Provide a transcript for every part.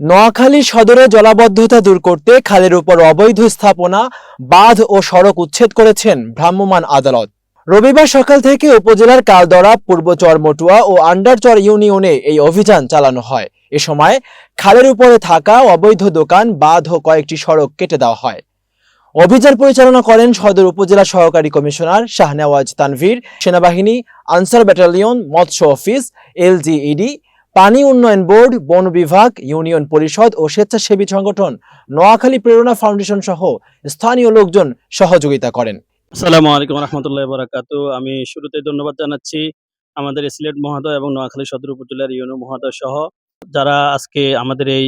নোয়াখালী সদরে জলাবদ্ধতা দূর করতে খালের উপর অবৈধ স্থাপনা, বাঁধ ও সড়ক উচ্ছেদ করেছেন ভ্রাম্যমাণ আদালত। রবিবার সকাল থেকে উপজেলার কালদরা পূর্ব চরমটুয়া ও আন্ডারচর ইউনিয়নে এই অভিযান চালানো হয়। এ সময় খালের উপরে থাকা অবৈধ দোকান, বাঁধ ও কয়েকটি সড়ক কেটে দেওয়া হয়। অভিযান পরিচালনা করেন সদর উপজেলা সহকারী কমিশনার শাহনেওয়াজ তানভীর, সেনাবাহিনী, আনসার ব্যাটালিয়ন, মৎস্য অফিস এলজিইডি পানি উন্নয়ন বোর্ড, বন বিভাগ, ইউনিয়ন পরিষদ ও স্বেচ্ছাসেবী সংগঠন নোয়াখালী প্রেরণা ফাউন্ডেশন সহ স্থানীয় লোকজন সহযোগিতা করেন। আসসালামু আলাইকুম রহমতুল্লাহ বরাকাত। আমি শুরুতে ধন্যবাদ জানাচ্ছি আমাদের সিলেট মহোদয় এবং নোয়াখালী সদর উপজেলার ইউনো মহোদয় সহ, যারা আজকে আমাদের এই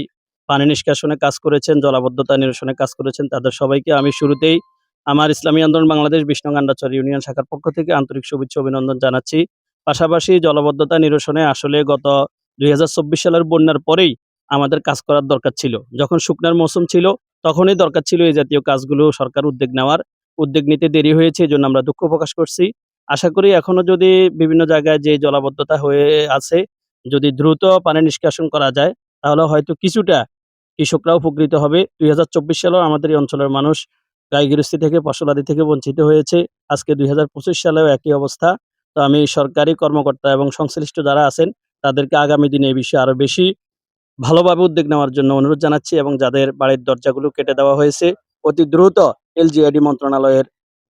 পানি নিষ্কাশনে কাজ করেছেন, জলাবদ্ধতা নিরসনে কাজ করেছেন, তাদের সবাইকে আমি শুরুতেই আমার ইসলামী আন্দোলন বাংলাদেশ বিষ্ণু গান্ডাচর ইউনিয়ন শাখার পক্ষ থেকে আন্তরিক শুভেচ্ছা অভিনন্দন জানাচ্ছি। পাশাপাশি জলবদ্ধতা নিরসনে আসলে গত দুই হাজার চব্বিশ সালের বন্যার পরেই আমাদের কাজ করার দরকার ছিল। যখন শুকনার মৌসুম ছিল, তখনই দরকার ছিল এই জাতীয় কাজগুলো সরকার উদ্যোগ নেওয়ার। উদ্যোগ নিতে দেরি হয়েছে, এই জন্য আমরা দুঃখ প্রকাশ করছি। আশা করি এখনও যদি বিভিন্ন জায়গায় যে জলাবদ্ধতা হয়ে আছে, যদি দ্রুত পানি নিষ্কাশন করা যায়, তাহলে হয়তো কিছুটা কৃষকরা উপকৃত হবে। দুই হাজার চব্বিশ সালেও আমাদের এই অঞ্চলের মানুষ গাইগৃহস্থী থেকে ফসলাদি থেকে বঞ্চিত হয়েছে। আজকে দুই হাজার পঁচিশ সালেও একই অবস্থা। তো আমি সরকারি কর্মকর্তা এবং সংশ্লিষ্ট যারা আছেন তাদেরকে আগামী দিনে এই বিষয়ে আরও বেশি ভালোভাবে উদ্যোগ নেওয়ার জন্য অনুরোধ জানাচ্ছি এবং যাদের বাড়ির দরজাগুলো কেটে দেওয়া হয়েছে, অতি দ্রুত এলজিআইডি মন্ত্রণালয়ের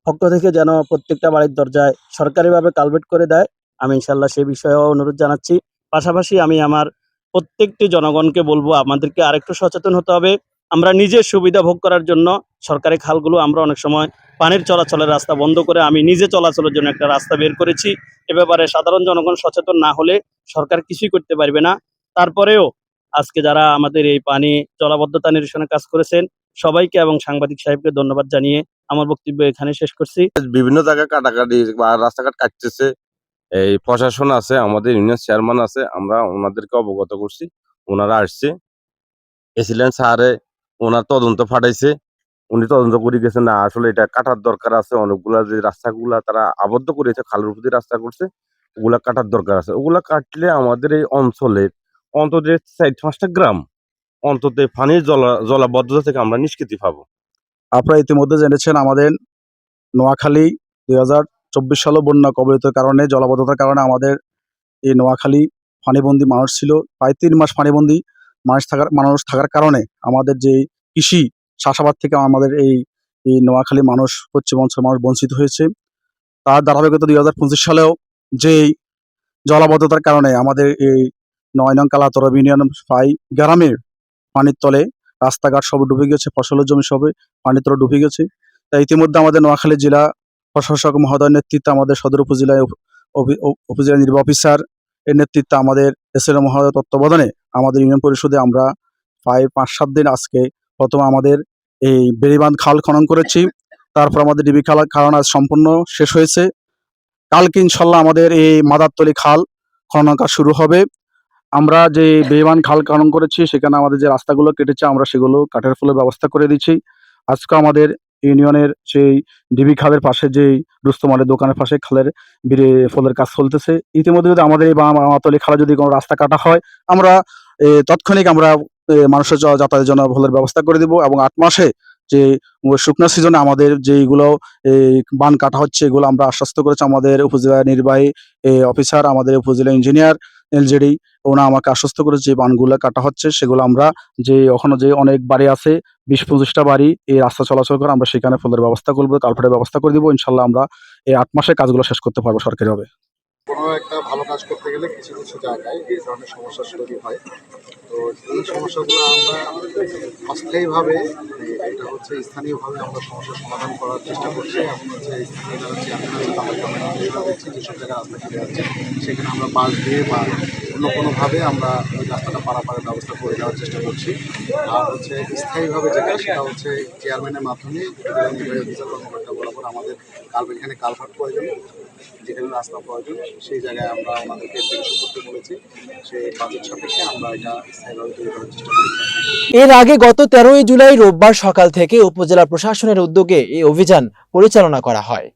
পক্ষ থেকে যেন প্রত্যেকটা বাড়ির দরজায় সরকারিভাবে কালভেট করে দেয়, আমি ইনশাল্লাহ সে বিষয়েও অনুরোধ জানাচ্ছি। পাশাপাশি আমি আমার প্রত্যেকটি জনগণকে বলব, আমাদেরকে আরেকটু সচেতন হতে হবে। আমরা নিজের সুবিধা ভোগ করার জন্য সরকারি খালগুলো আমরা অনেক সময় পানির চলাচলের রাস্তা বন্ধ করে আমি নিজে চলাচলের জন্য একটা রাস্তা বের করেছি। এ ব্যাপারে সাধারণ জনগণ সচেতন না হলে সরকার কিছুই করতে পারবে না। তারপরেও আজকে যারা আমাদের এই পানি জলাবদ্ধতা নিরসনে কাজ করেছেন, সবাইকে এবং সাংবাদিক সাহেবকে ধন্যবাদ জানিয়ে আমার বক্তব্য এখানে শেষ করছি। বিভিন্ন জায়গায় কাটাকাটি বা রাস্তাঘাট কাটতেছে, এই প্রশাসন আছে, আমাদের ইউনিয়ন চেয়ারম্যান আছে, আমরা ওনাদেরকে অবগত করছি, ওনারা আসছে। এসিলেন স্যারে ওনার তদন্ত ফাটাইছে। উনি তদন্ত করে গেছে, না, আসলে এটা কাটার দরকার আছে। অনেকগুলা যে রাস্তাগুলা তারা আবদ্ধ করেছে, খালের উপর রাস্তা করছে, ওগুলা কাটার দরকার আছে। ওগুলা কাটলে আমাদের এই অঞ্চলের অন্তত চার পাঁচটা গ্রাম, অন্তত পানির জলা, জলাবদ্ধতা থেকে আমরা নিষ্কৃতি পাবো। আপনারা ইতিমধ্যে জেনেছেন আমাদের নোয়াখালী দুই হাজার চব্বিশ সালে বন্যা কবলিতের কারণে, জলাবদ্ধতার কারণে আমাদের এই নোয়াখালী পানিবন্দী মানুষ ছিল। প্রায় তিন মাস পানিবন্দী মানুষ থাকার মানুষ থাকার কারণে আমাদের যে কৃষি চাষাবাদ থেকে আমাদের এই এই নোয়াখালী মানুষ, পশ্চিম অঞ্চলের মানুষ বঞ্চিত হয়েছে। তার ধারাবাহিকতা দুই হাজার পঁচিশ সালেও যেই জলাবদ্ধতার কারণে আমাদের এই নয় নং কালাতর ইউনিয়ন প্রায় গ্রামের পানির তলে রাস্তাঘাট সব ডুবে গেছে, ফসলের জমি সবে পানির তলে ডুবে গেছে। তাই ইতিমধ্যে আমাদের নোয়াখালী জেলা প্রশাসক মহোদয়ের নেতৃত্বে আমাদের সদর উপজেলায় উপ- উপ- উপ- উপজেলা নির্বাহী অফিসার এর নেতৃত্বে আমাদের এসএল মহোদয় তত্ত্বাবধানে আমাদের ইউনিয়ন পরিষদে আমরা প্রায় পাঁচ, সাত দিন আজকে প্রথম আমাদের এই বেড়িবাঁধ খাল খনন করেছি। তারপর আমাদের ডিবি খাল খনন আজ সম্পূর্ণ শেষ হয়েছে। কালকে ইনশাল্লাহ আমাদের এই মাদারতলি খাল খনন কাজ শুরু হবে। আমরা যে বেইমান খাল খনন করেছি, সেখানে আমাদের যে রাস্তাগুলো কেটেছে, আমরা সেগুলো কাঠের ফুলের ব্যবস্থা করে দিচ্ছি আজকে আমাদের ইউনিয়নের সেই ডিবি খালের পাশে যেই রুস্তমালের দোকানের পাশে খালের বিড়ে ফলের কাজ চলতেছে। ইতিমধ্যে যদি আমাদের এই মাতলি খালে যদি কোনো রাস্তা কাটা হয়, আমরা তাৎক্ষণিক আমরা মানুষের যাতায়াতের জন্য ফুলের ব্যবস্থা করে দিব এবং আট মাসে যে শুকনো সিজনে আমাদের যেইগুলো এই বান কাটা হচ্ছে, এগুলো আমরা আশ্বস্ত করেছি। আমাদের উপজেলা নির্বাহী অফিসার, আমাদের উপজেলা ইঞ্জিনিয়ার এলজেডি ওনা আমাকে আশ্বস্ত করেছে যে বানগুলো কাটা হচ্ছে। সেগুলো আমরা যে ওখানে যে অনেক বাড়ি আছে, বিশ পঁচিশটা বাড়ি, এই রাস্তা চলাচল করে আমরা সেখানে ফুলের ব্যবস্থা করব কালভার্টের ব্যবস্থা করে দিব। ইনশাল্লাহ আমরা এই আট মাসে কাজগুলো শেষ করতে পারব সরকারিভাবে। কোনো একটা ভালো কাজ করতে গেলে কিছু কিছু জায়গায় এই ধরনের সমস্যা তৈরি হয়। তো এই সমস্যাগুলো আমরা অস্থায়ীভাবে, এটা হচ্ছে স্থানীয়ভাবে আমরা সমস্যার সমাধান করার চেষ্টা করছি। এখন হচ্ছে যেসব জায়গায় যাচ্ছে সেখানে আমরা বাস দিয়ে বা অন্য কোনোভাবে আমরা ওই রাস্তাটা পারাপারের ব্যবস্থা করে দেওয়ার চেষ্টা করছি। আর হচ্ছে স্থায়ীভাবে যেটা, সেটা হচ্ছে চেয়ারম্যানের মাধ্যমে নির্বাহী বরাবর আমাদের কাল এখানে কালভার্ট প্রয়োজন। যেখানে রাস্তা প্রয়োজন সেই জায়গায় আমরা আমাদেরকে করতে বলেছি। সেই বাজেট সাপেক্ষে আমরা এটা স্থায়ীভাবে তৈরি করার চেষ্টা করি এর আগে গত তেরোই জুলাই রোববার সকাল থেকে উপজেলা প্রশাসনের উদ্যোগে এই অভিযান পরিচালনা করা হয়।